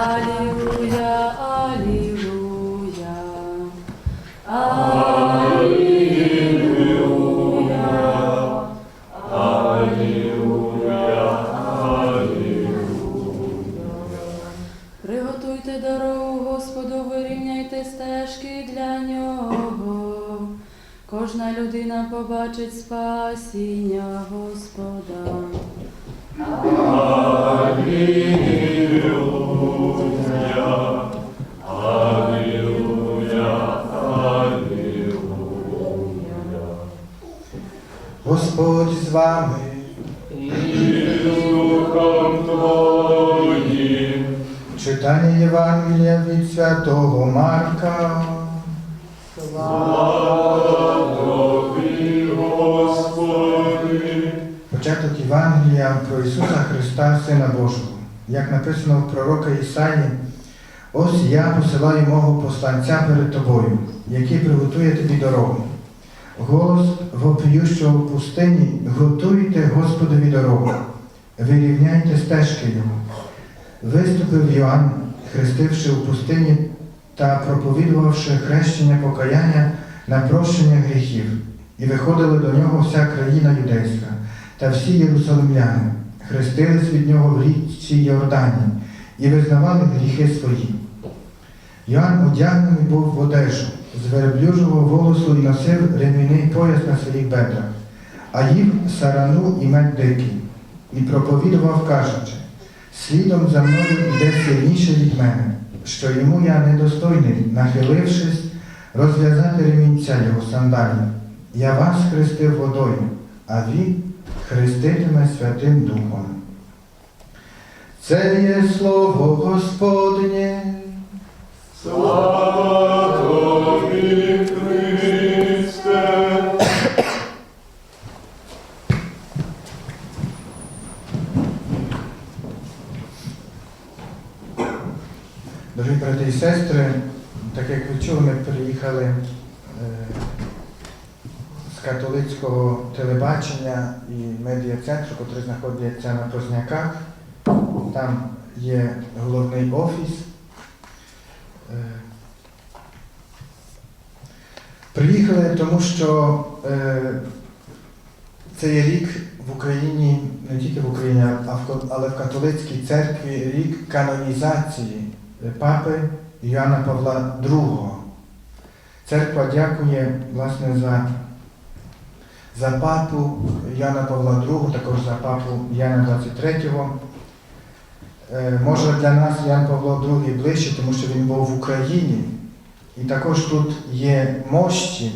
Алілуя, алілуя. Приготуйте дорогу Господу, вирівняйте стежки для нього. Кожна людина побачить спасіння Господа. Господь з вами. Твоїм, Читання Євангелія від Святого Марка. Тобі, Господи, Початок Євангелія про Ісуса Христа, Сина Божого. Як написано в пророка Ісаї, ось я посилаю мого посланця перед тобою, який приготує тобі дорогу. Голос вопіющого в пустині, готуйте Господові дорогу, вирівняйте стежки його. Виступив Йоанн, хрестивши у пустині та проповідувавши хрещення покаяння на прощення гріхів, і виходили до нього вся країна юдейська та всі єрусалимляни, хрестились від нього в річці Йордані і визнавали гріхи свої. Йоанн одягнений був в одежу з верблюжого волосу і носив ремінний пояс на своїх бедрах, а їв сарану і мед дикий, і проповідував, кажучи, слідом за мною йде сильніше від мене, що йому я недостойний, нахилившись, розв'язати ремінця його сандалів. Я вас хрестив водою, а він хреститиме Святим Духом. Це є слово Господнє. слава Тобі, Христе. Дорогі брати і сестри, так як ви чули, ми приїхали католицького телебачення і медіа-центру, який знаходиться на Позняках. Там є головний офіс. Е, Приїхали, тому що е, це є рік в Україні, не тільки в Україні, але в католицькій церкві рік канонізації папи Йоанна Павла II. Церква дякує власне за, за папу Яна Павла II, також за папу Яна XXIII. Е, Може для нас Ян Павло II ближче, тому що він був в Україні. І також тут є мощі,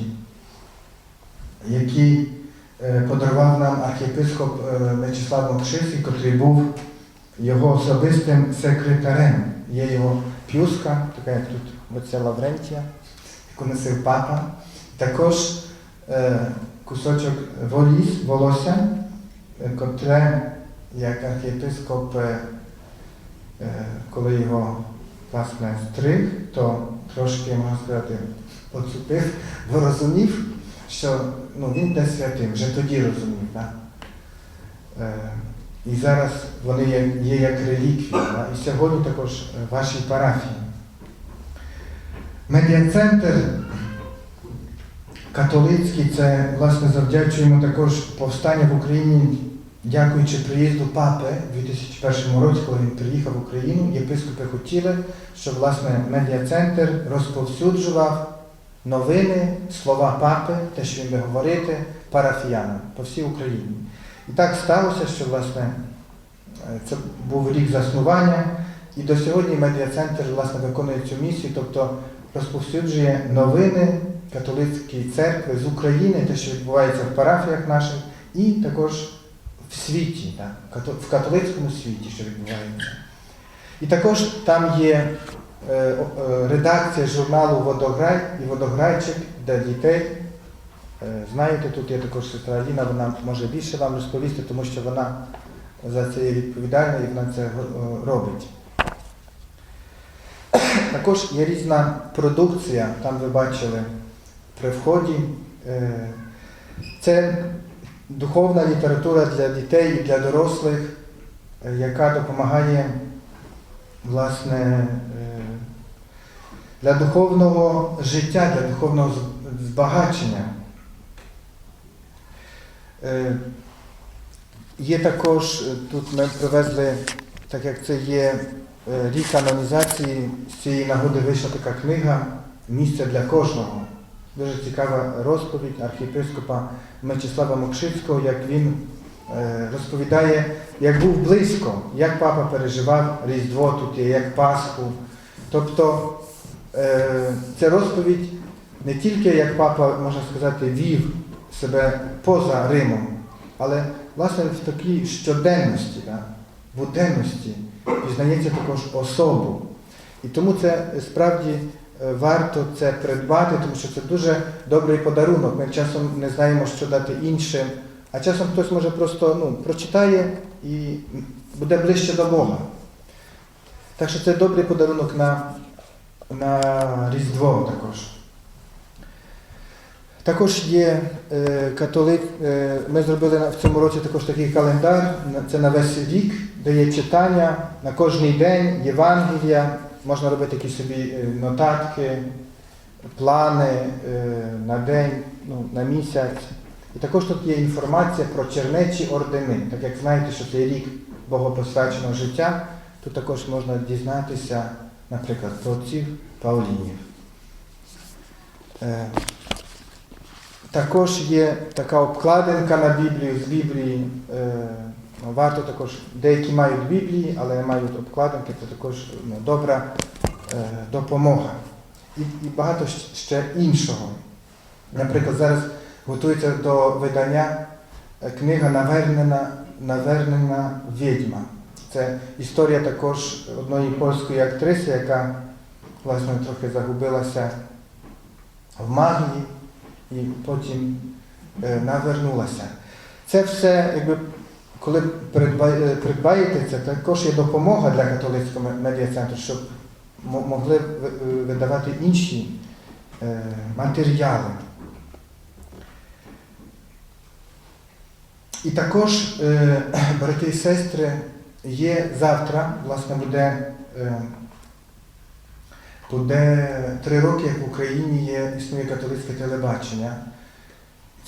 які е, подарував нам архієпископ е, Мечислав Мокшиський, котрий був його особистим секретарем. Є його п'юска, така як тут оця Лаврентія, яку носив папа. Також кусочок воліс, волосся, е, котре як архієпископ, е, е, коли його власне стриг, то трошки, можна сказати, поцупив, бо розумів, що ну, він буде святим, вже тоді розумів. Да? І зараз вони є, є як реліквія. Да? І сьогодні також в вашій парафії. Медіа-центр католицький, це, власне, завдячуємо також повстання в Україні, дякуючи приїзду папи у 2001 році, коли він приїхав в Україну, єпископи хотіли, щоб власне медіа-центр розповсюджував новини, слова папи, те, що він буде говорити, парафіянам по всій Україні. І так сталося, що власне це був рік заснування, і до сьогодні медіа-центр власне виконує цю місію, тобто розповсюджує новини католицької церкви з України, те, що відбувається в парафіях наших, і також в світі, так, в католицькому світі, що відбувається. І також там є е, е, редакція журналу Водограй і Водограйчик для дітей. Е, Знаєте, тут є також сестра Аліна, вона може більше вам розповісти, тому що вона за це є відповідальна і вона це робить. Також є різна продукція, там ви бачили при вході. Е, Це духовна література для дітей і для дорослих, е, яка допомагає власне, е, для духовного життя, для духовного збагачення. Є також, тут ми привезли, так як це є рік канонізації, з цієї нагоди вийшла така книга Місце для кожного. Дуже цікава розповідь архієпископа Мечислава Мокшицького, як він е, розповідає, як був близько, як папа переживав Різдво тут, як Пасху. Тобто це розповідь не тільки як папа, можна сказати, вів себе поза Римом, але власне в такій щоденності, да, буденності пізнається також особу. І тому це справді е, варто це придбати, тому що це дуже добрий подарунок. Ми часом не знаємо, що дати іншим, а часом хтось може просто ну, прочитає і буде ближче до Бога. Так що це добрий подарунок на, на Різдво також. Також є е, католик, е, ми зробили в цьому році також такий календар, це на весь рік, де є читання на кожний день, Євангелія, можна робити якісь собі е, нотатки, плани е, на день, ну, на місяць. І також тут є інформація про чернечі ордени. Так як знаєте, що це рік богопосвяченого життя, тут також можна дізнатися, наприклад, про отців Паулінів. Е, також є така обкладинка на Біблію з Біблії. Ну, варто також, деякі мають Біблії, але мають обкладинки, це також ну, добра е, допомога. І, і багато ще іншого. Наприклад, зараз готується до видання е, книга Навернена, Навернена відьма. Це історія також одної польської актриси, яка власне трохи загубилася в магії і потім е, навернулася. Це все, якби, коли е, придбаєте це, також є допомога для католицького медіа-центру, щоб могли е, видавати інші е, матеріали. І також, брати і сестри, є завтра, власне, буде, буде три роки, як в Україні є, існує католицьке телебачення.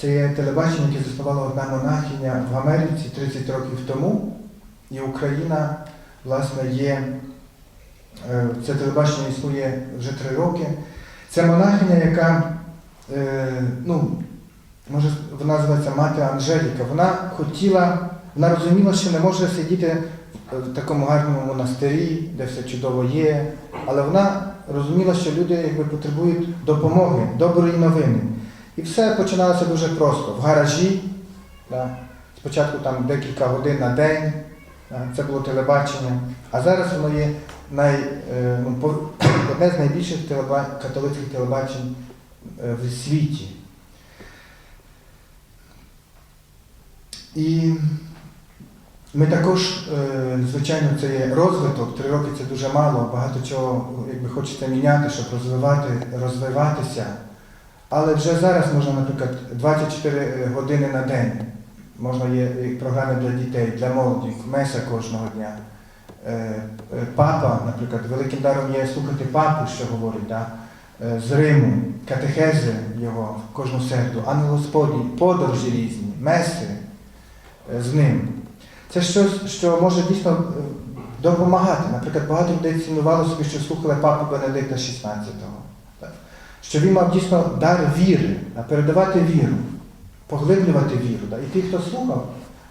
Це є телебачення, яке заснувала одна монахиня в Америці 30 років тому. І Україна, власне, є, е, це телебачення існує вже три роки. Це монахиня, яка, е, ну, може, вона називається мати Анжеліка. Вона хотіла, вона розуміла, що не може сидіти в такому гарному монастирі, де все чудово є, але вона розуміла, що люди якби, потребують допомоги, доброї новини. І все починалося дуже просто. В гаражі, да, спочатку там декілька годин на день, да, це було телебачення, а зараз воно є най, е, ну, одне з найбільших телеба, католицьких телебачень е, в світі. І ми також, е, звичайно, це є розвиток, три роки це дуже мало, багато чого якби, хочеться міняти, щоб розвивати, розвиватися. Але вже зараз можна, наприклад, 24 години на день. Можна є програми для дітей, для молоді, меса кожного дня. Е, е, Папа, наприклад, великим даром є слухати папу, що говорить, да? Е, з Риму, катехези його кожну середу, ангел Господній, подорожі різні, меси е, з ним. Це щось, що може дійсно е, допомагати. Наприклад, багато людей цінувало собі, що слухали папу Бенедикта XVI. Що він мав дійсно дар віри, передавати віру, поглиблювати віру. І ті, хто слухав,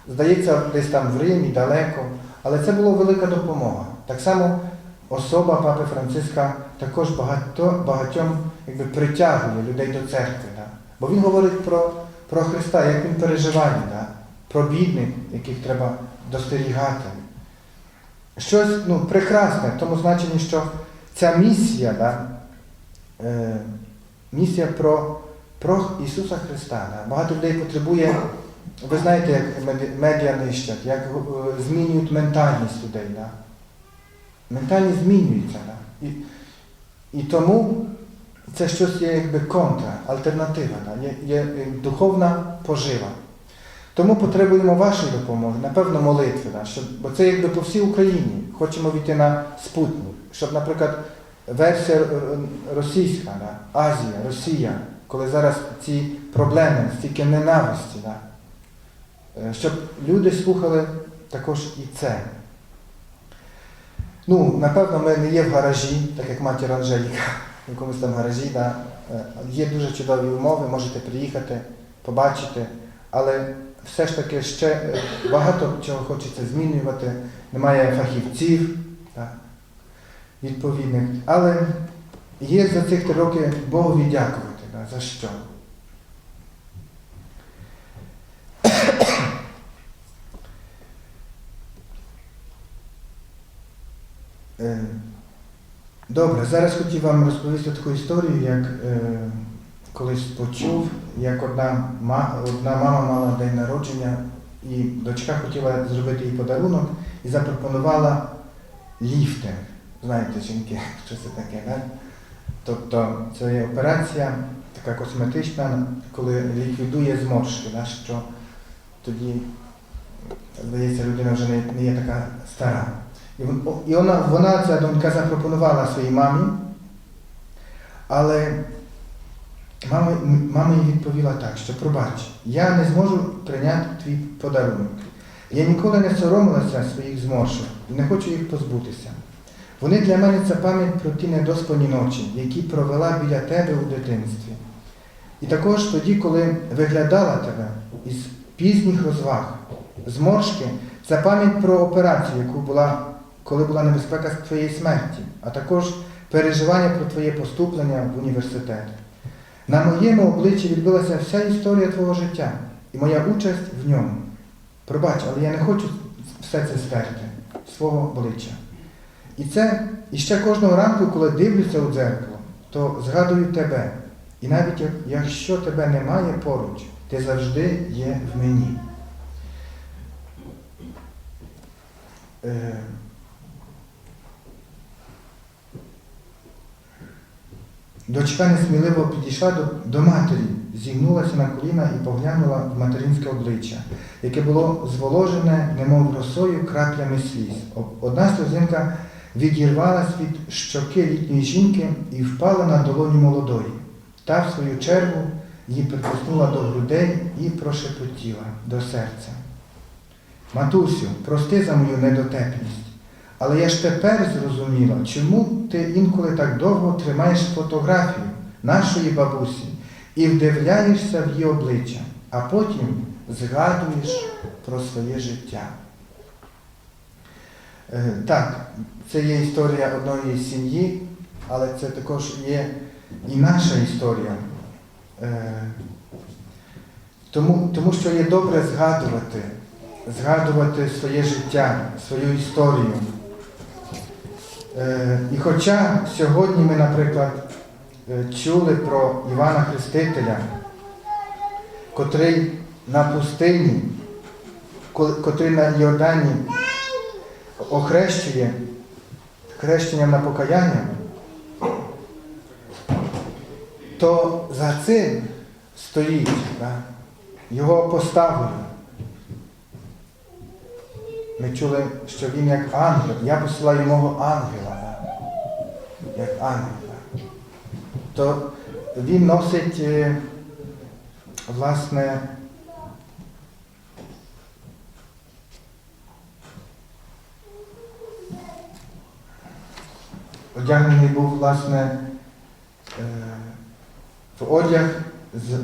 здається, десь там в Римі, далеко, але це була велика допомога. Так само особа Папи Франциска також багато, багатьом якби, притягує людей до церкви. Да. Бо він говорить про, про Христа, як він переживає, да. про бідних, яких треба достерігати. Щось ну, прекрасне в тому значенні, що ця місія, да, е, місія про, про Ісуса Христа. Багато людей потребує, ви знаєте, як медіа нищать, як е, змінюють ментальність людей. Да. Ментальність змінюється. Да. І, і тому це щось є якби контра, альтернатива, да. є, є е, духовна пожива. Тому потребуємо вашої допомоги, напевно, молитви, да, щоб, бо це якби по всій Україні. Хочемо війти на спутник, щоб, наприклад, версія р- р- російська, да, Азія, Росія, коли зараз ці проблеми, стільки ненависті, да, е, щоб люди слухали також і це. Ну, напевно, ми не є в гаражі, так як матір Анжеліка, в якомусь там гаражі. Да. Е, Є дуже чудові умови, можете приїхати, побачити, але все ж таки ще е, багато чого хочеться змінювати, немає фахівців да, відповідних. Але є за цих три роки Богові дякувати. Да, за що? Е, Добре, зараз хотів вам розповісти таку історію, як е, колись почув, як одна, ма, одна мама мала день народження, і дочка хотіла зробити їй подарунок і запропонувала ліфтинг. Знаєте, жінки, що це таке, не? Тобто це є операція така косметична, коли ліквідує зморшки, да, що тоді, здається, людина вже не, не є така стара. І, і вона, вона, ця донька, запропонувала своїй мамі, але мама, мама їй відповіла так, що пробач, я не зможу прийняти твій подарунок. Я ніколи не соромилася своїх зморшок не хочу їх позбутися. Вони для мене це пам'ять про ті недоспані ночі, які провела біля тебе у дитинстві. І також тоді, коли виглядала тебе із пізніх розваг, зморшки це пам'ять про операцію, яку була, коли була небезпека твоєї смерті, а також переживання про твоє поступлення в університет. На моєму обличчі відбилася вся історія твого життя і моя участь в ньому. Пробач, але я не хочу все це стерти свого обличчя. І це і ще кожного ранку, коли дивлюся у дзеркало, то згадую тебе. І навіть якщо тебе немає поруч, ти завжди є в мені. Е, Дочка несміливо підійшла до, до матері, зігнулася на коліна і поглянула в материнське обличчя, яке було зволожене, немов росою, краплями сліз. Одна сльозинка відірвалась від щоки літньої жінки і впала на долоню молодої. Та, в свою чергу, її притиснула до грудей і прошепотіла до серця. Матусю, прости за мою недотепність. Але я ж тепер зрозуміла, чому ти інколи так довго тримаєш фотографію нашої бабусі і вдивляєшся в її обличчя, а потім згадуєш про своє життя. Е, Так, це є історія одної сім'ї, але це також є і наша історія. Е, Тому, тому що є добре згадувати, згадувати своє життя, свою історію. Е, І хоча сьогодні ми, наприклад, чули про Івана Хрестителя, котрий на пустині, котрий на Йордані охрещує хрещенням на покаяння, то за цим стоїть да, його поставою. Ми чули, що він як ангел. Я посилаю мого ангела. Да? Як ангел. Да? То він носить, е, власне, одягнений був, власне, е, в одяг з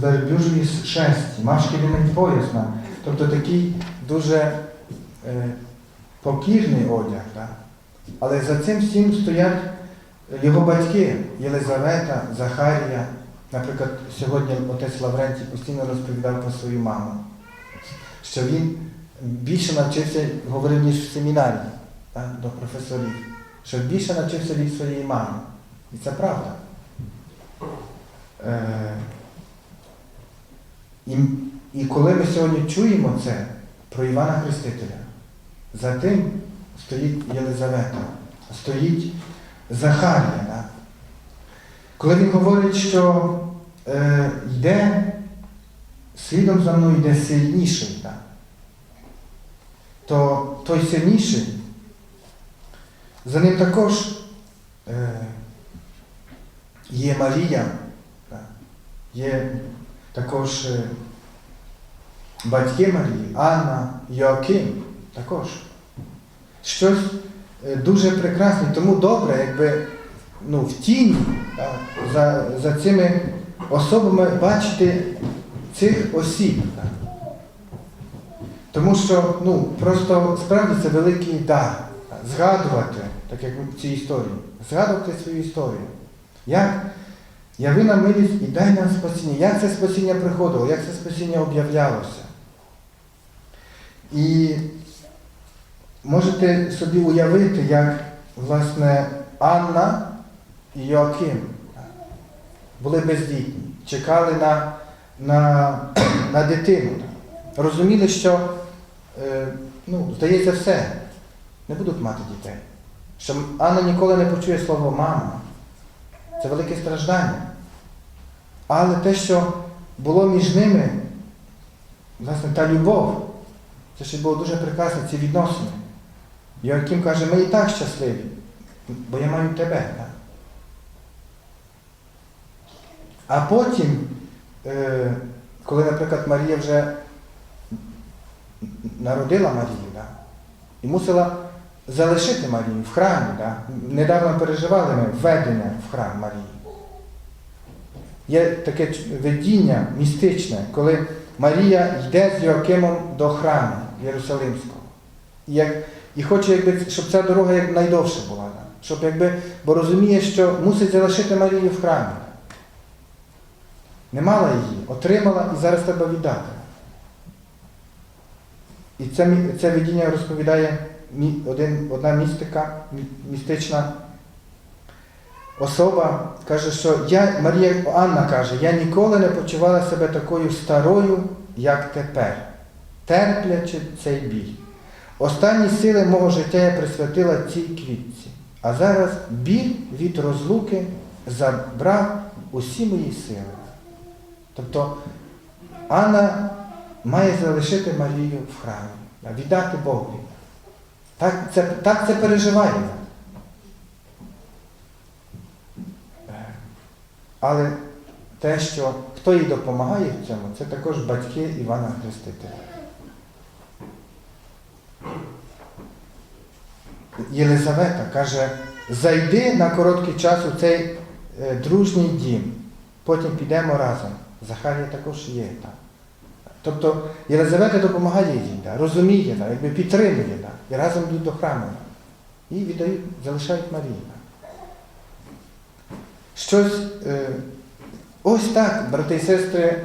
верблюжої шерсті, мав шкіряний пояс. Тобто такий дуже е, покірний одяг. Да? Але за цим всім стоять його батьки Єлизавета, Захарія. Наприклад, сьогодні отець Лаврентій постійно розповідав про свою маму, що він більше навчився, говорив, ніж в семінарії да, до професорів, що більше навчився від своєї мами. І це правда. Е, і, і коли ми сьогодні чуємо це про Івана Хрестителя, за тим стоїть Єлизавета, стоїть Захарія. Да? Коли він говорить, що е, йде слідом за мною йде сильніший, да? то той сильніший, за ним також е, є Марія, є також е, батьки Марії, Анна, Йоаким також. Щось е, дуже прекрасне, тому добре, якби ну, в тіні за, за цими особами бачити цих осіб. Тому що ну, просто справді це великий дар. да, Згадувати, так як в цій історії, згадувати свою історію. Як яви нам милість і дай нам спасіння. Як це спасіння приходило, як це спасіння об'являлося. І можете собі уявити, як власне Анна і Йоаким були бездітні, чекали на, на, на дитину. Розуміли, що, е, ну, здається, все, не будуть мати дітей. Що Анна ніколи не почує слово мама. Це велике страждання. Але те, що було між ними, власне, та любов, це ще було дуже прекрасно, ці відносини. Йоаким каже, ми і так щасливі, бо я маю тебе. Так? А потім, е, коли, наприклад, Марія вже народила Марію, да, і мусила залишити Марію в храмі. Да. Недавно переживали ми введення в храм Марії. Є таке видіння містичне, коли Марія йде з Йоакимом до храму Єрусалимського. І, як, і хоче, якби, щоб ця дорога як найдовша була. Да. Щоб, якби, бо розуміє, що мусить залишити Марію в храмі. Не мала її, отримала і зараз треба віддати. І це, це видіння розповідає один, одна містика, містична особа, каже, що я, Марія Анна каже, я ніколи не почувала себе такою старою, як тепер, терплячи цей біль. Останні сили мого життя я присвятила цій квітці, а зараз біль від розлуки забрав усі мої сили. Тобто Анна має залишити Марію в храмі, віддати Богові. Так це, так це переживає. Е, Але те, що хто їй допомагає в цьому, це також батьки Івана Хрестителя. Єлизавета каже, зайди на короткий час у цей е, дружній дім, потім підемо разом. Захарія також є там. Тобто Єлизавета допомагає їй, розуміє, якби підтримує, і разом йдуть до храму. І віддають, залишають Марію. Щось, е, ось так, брати і сестри,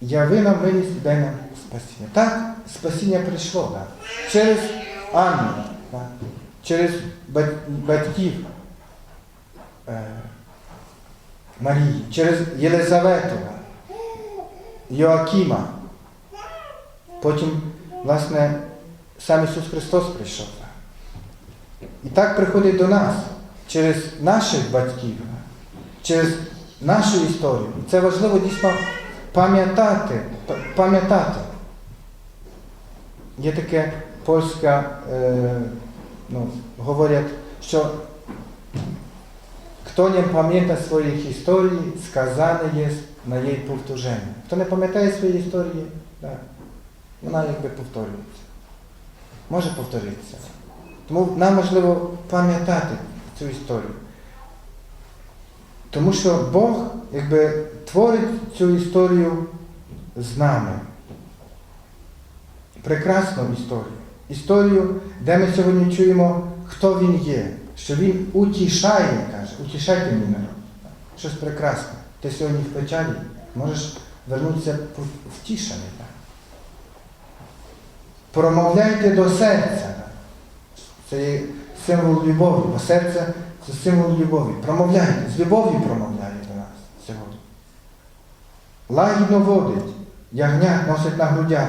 яви нам милість, дай нам спасіння. Так, спасіння прийшло, да, через Анну, да, через батьків е, Марії, через Єлизавету. Йоакіма. Потім, власне, сам Ісус Христос прийшов. І так приходить до нас через наших батьків, через нашу історію. Це важливо дійсно пам'ятати. пам'ятати. Є таке польська, е, ну, говорять, що Хто не пам'ятає своїх історій, сказане є на її повторення. Хто не пам'ятає свої історії, да, вона якби повторюється. Може повторитися. Тому нам важливо пам'ятати цю історію. Тому що Бог якби творить цю історію з нами. Прекрасну історію. Історію, де ми сьогодні чуємо, хто він є, що він утішає, каже, утішайте мій народ. Щось прекрасне. Ти сьогодні в печалі можеш вернутися втішений. Промовляйте до серця. Це є символ любові, бо серце це символ любові. Промовляйте, з любов'ю промовляє до нас сьогодні. Лагідно водить, ягнят носить на грудях,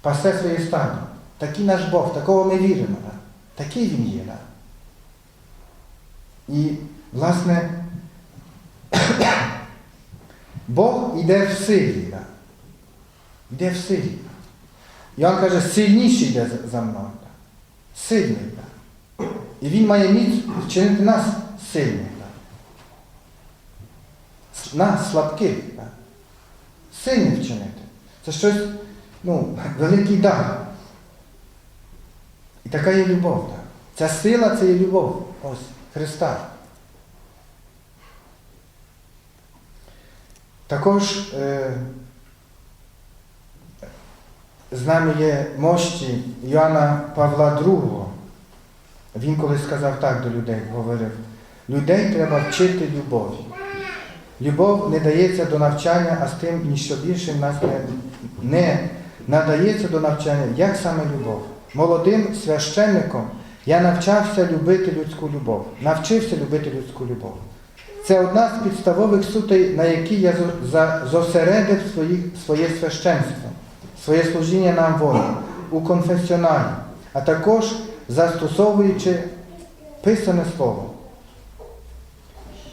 пасе своє стадо. Такий наш Бог, такого ми віримо. Так? Такий він є. Так? І, власне, Бог іде в силі. Да? йде в силі. Іоанн каже, сильніший йде за- мною. Сильний. так. І він має міць вчинити нас сильними. так. Нас слабких. так. Сильних вчинити. Це щось, ну, великий дар. І така є любов. Так. Ця сила це є любов. Ось Христа. Також е, з нами є мощі Йоанна Павла II. Він колись сказав так до людей, говорив, людей треба вчити любові. Любов не дається до навчання, а з тим ніщо більше нас не, не надається до навчання, як саме любов. Молодим священником я навчався любити людську любов, навчився любити людську любов. Це одна з підставових сутей, на які я зосередив своє священство, своє служіння нам Богу у конфесіоналі, а також застосовуючи писане слово.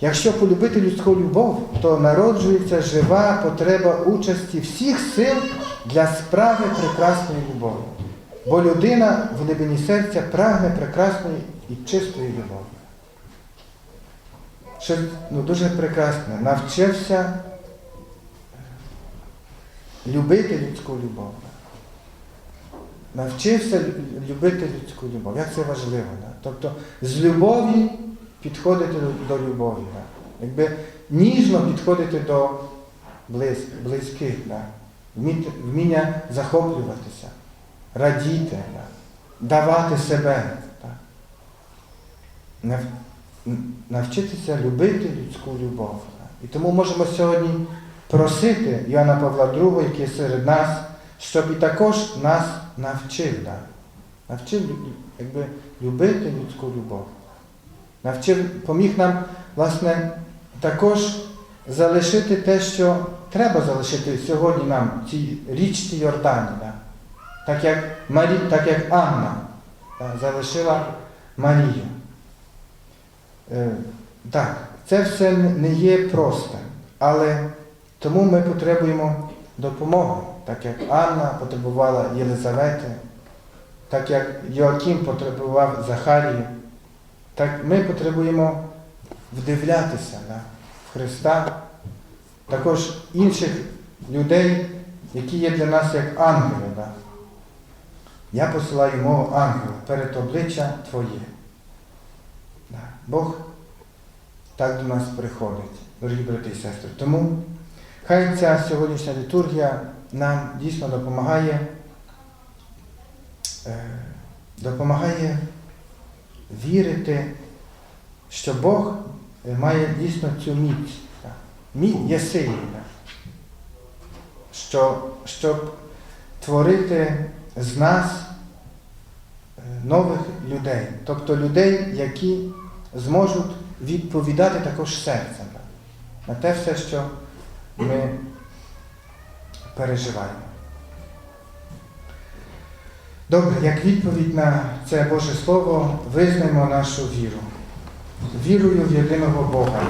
Якщо полюбити людську любов, то народжується жива потреба участі всіх сил для справи прекрасної любові. Бо людина в глибині серця прагне прекрасної і чистої любові. Що ну, дуже прекрасне. Навчився любити людську любов. Навчився любити людську любов. Як це важливо. Да? Тобто з любові підходити до, любові. Да? Якби ніжно підходити до близь, близьких, да? Вміння захоплюватися, радіти, да? давати себе. Да? Навчитися любити людську любов. да? І тому можемо сьогодні просити Іоанна Павла II, який серед нас, щоб і також нас навчив. Да? Навчив якби, любити людську любов. Навчив, поміг нам, власне, також залишити те, що треба залишити сьогодні нам, цій річці Йордані. Да? Так, як Марі, так як Анна да, залишила Марію. Е, так, це все не є просте, але тому ми потребуємо допомоги, так як Анна потребувала Єлизавети, так як Йоаким потребував Захарії, так ми потребуємо вдивлятися в Христа, також інших людей, які є для нас як ангели. Да. Я посилаю мого ангела перед обличчя Твоє. Да. Бог так до нас приходить, дорогі брати і сестри. Тому хай ця сьогоднішня літургія нам дійсно допомагає, е, допомагає вірити, що Бог має дійсно цю міць. Міць є сильна, що, щоб творити з нас е, нових людей, тобто людей, які зможуть відповідати також серцем на те все, що ми переживаємо. Добре, як відповідь на це Боже Слово, визнаємо нашу віру. Вірую в єдиного Бога.